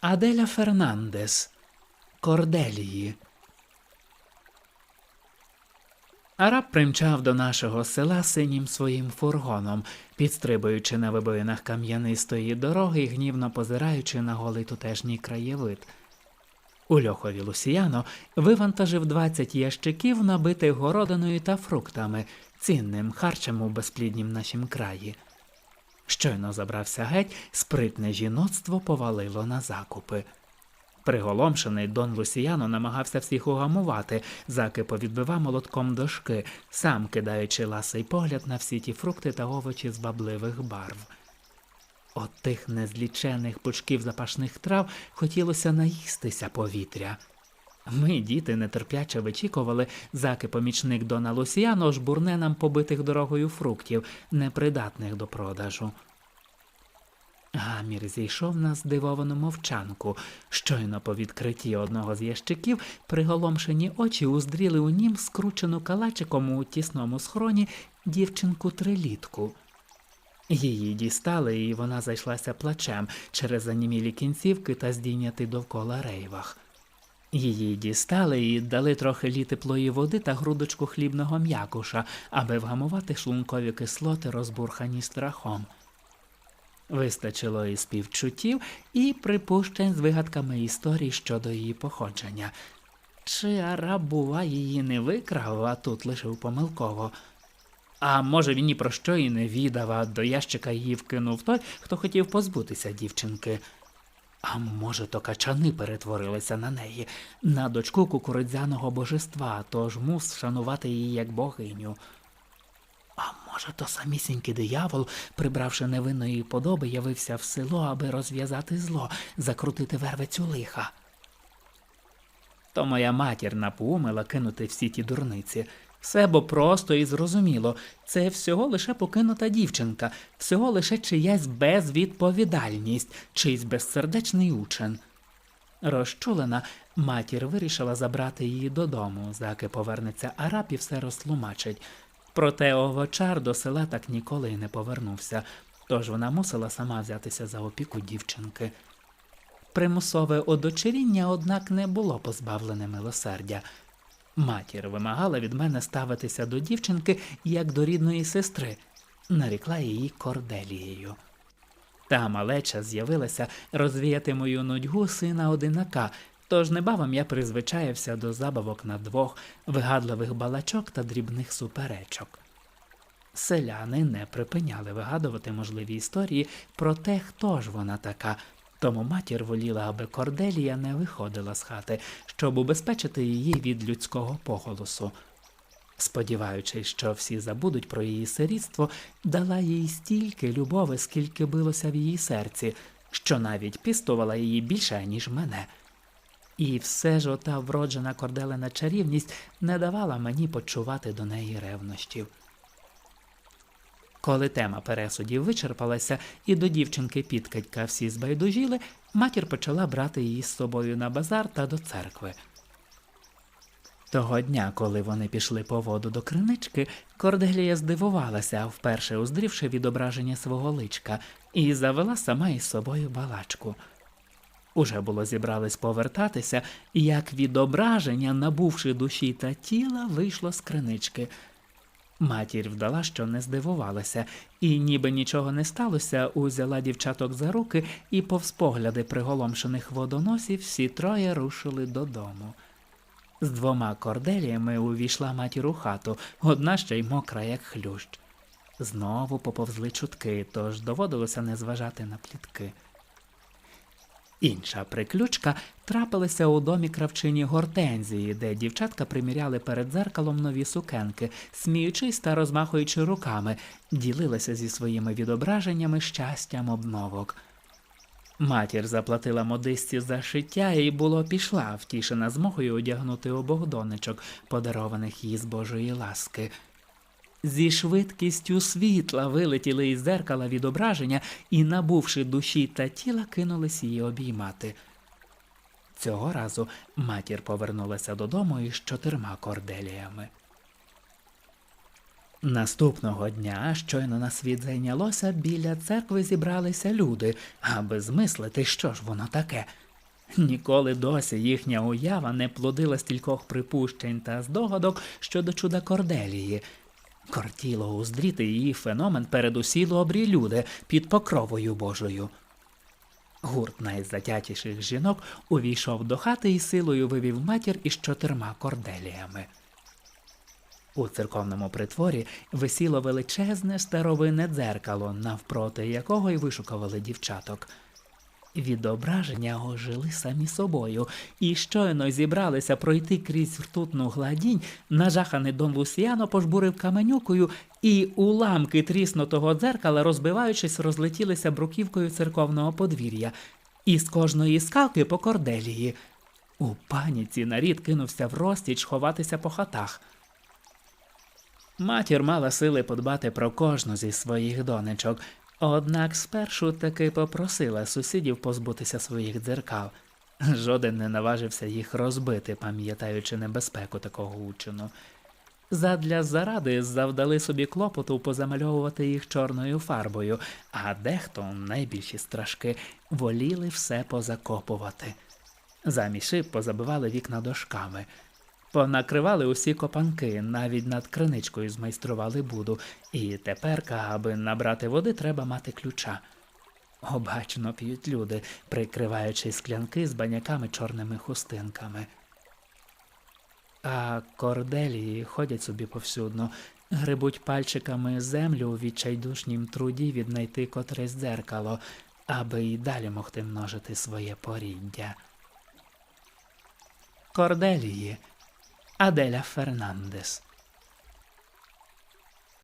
Аделя Фернандес. Корделії. Араб примчав до нашого села синім своїм фургоном, підстрибуючи на вибоїнах кам'янистої дороги і гнівно позираючи на голий тутешній краєвид. У льохові Лусіяно вивантажив 20 ящиків, набитих городиною та фруктами, цінним харчем у безпліднім нашім краї. Щойно забрався геть, спритне жіноцтво повалило на закупи. Приголомшений Дон Лусіяно намагався всіх угамувати, заки повідбивав молотком дошки, сам кидаючи ласий погляд на всі ті фрукти та овочі з бабливих барв. От тих незлічених пучків запашних трав хотілося наїстися повітря. Ми, діти, нетерпляче вичікували, заки помічник Дона Лусіяно жбурне нам побитих дорогою фруктів, непридатних до продажу. Гамір зійшов на здивовану мовчанку. Щойно по відкритті одного з ящиків приголомшені очі уздріли у нім скручену калачиком у тісному схроні дівчинку трилітку. Її дістали, і вона зайшлася плачем через занімілі кінцівки та здійняти довкола рейвах. Її дістали і дали трохи лі теплої води та грудочку хлібного м'якуша, аби вгамувати шлункові кислоти, розбурхані страхом. Вистачило і співчуттів, і припущень з вигадками історій щодо її походження. Чи араб, бува, її не викрав, а тут лишив помилково. А може він ні про що і не відав, а до ящика її вкинув той, хто хотів позбутися дівчинки. А може, то качани перетворилися на неї, на дочку кукурудзяного божества, тож мус шанувати її як богиню. А може, то самісінький диявол, прибравши невинної подоби, явився в село, аби розв'язати зло, закрутити вервицю лиха. То моя матір напоумила кинути всі ті дурниці. Все бо просто і зрозуміло. Це всього лише покинута дівчинка, всього лише чиясь безвідповідальність, чийсь безсердечний учен. Розчулена, матір вирішила забрати її додому, заки повернеться араб і все розтлумачить. Проте овочар до села так ніколи й не повернувся, тож вона мусила сама взятися за опіку дівчинки. Примусове одочеріння, однак, не було позбавлене милосердя. Матір вимагала від мене ставитися до дівчинки як до рідної сестри, нарікла її корделією. Та малеча з'явилася розвіяти мою нудьгу сина одинака, тож небавом я призвичаєвся до забавок на двох, вигадливих балачок та дрібних суперечок. Селяни не припиняли вигадувати можливі історії про те, хто ж вона така, тому матір воліла, аби Корделія не виходила з хати, щоб убезпечити її від людського поголосу. Сподіваючись, що всі забудуть про її сирітство, дала їй стільки любови, скільки билося в її серці, що навіть пістувала її більше, ніж мене. І все ж ота вроджена корделена чарівність не давала мені почувати до неї ревнощів. Коли тема пересудів вичерпалася і до дівчинки підкатька всі збайдужіли, матір почала брати її з собою на базар та до церкви. Того дня, коли вони пішли по воду до кринички, Корделія здивувалася, вперше уздрівши відображення свого личка, і завела сама із собою балачку. Уже було зібрались повертатися, як відображення, набувши душі та тіла, вийшло з кринички. Матір вдала, що не здивувалася, і, ніби нічого не сталося, узяла дівчаток за руки і, повз погляди приголомшених водоносів, всі троє рушили додому. З двома корделіями увійшла матір у хату, одна ще й мокра, як хлющ. Знову поповзли чутки, тож доводилося не зважати на плітки. Інша приключка трапилася у домі кравчині Гортензії, де дівчатка приміряли перед дзеркалом нові сукенки, сміючись та розмахуючи руками, ділилися зі своїми відображеннями щастям обновок. Матір заплатила модисті за шиття і було пішла, втішена змогою одягнути обох донечок, подарованих їй з Божої ласки. Зі швидкістю світла вилетіли із зеркала відображення і, набувши душі та тіла, кинулись її обіймати. Цього разу матір повернулася додому із чотирма корделіями. Наступного дня, щойно на світ зайнялося, біля церкви зібралися люди, аби змислити, що ж воно таке. Ніколи досі їхня уява не плодила стількох припущень та здогадок щодо чуда Корделії. Кортіло уздріти її феномен передусі добрі люди під покровою Божою. Гурт найзатятіших жінок увійшов до хати і силою вивів матір із чотирма корделіями. У церковному притворі висіло величезне старовинне дзеркало, навпроти якого й вишукували дівчаток. Відображення ожили самі собою, і щойно зібралися пройти крізь ртутну гладінь, нажаханий Дон Лусіано пожбурив каменюкою, і уламки тріснутого дзеркала, розбиваючись, розлетілися бруківкою церковного подвір'я, і з кожної скалки по корделії. У паніці нарід кинувся в розтіч ховатися по хатах. Матір мала сили подбати про кожну зі своїх донечок, однак спершу таки попросила сусідів позбутися своїх дзеркал. Жоден не наважився їх розбити, пам'ятаючи небезпеку такого учину. Задля заради завдали собі клопоту позамальовувати їх чорною фарбою, а дехто, найбільші страшки, воліли все позакопувати. Шиб позабивали вікна дошками. Понакривали усі копанки, навіть над криничкою змайстрували буду, і теперка, аби набрати води, треба мати ключа. Обачно п'ють люди, прикриваючи склянки з баняками чорними хустинками. А корделії ходять собі повсюдно, грибуть пальчиками землю у відчайдушнім труді віднайти котресь дзеркало, аби й далі могти множити своє поріддя. Корделії Аделя Фернандес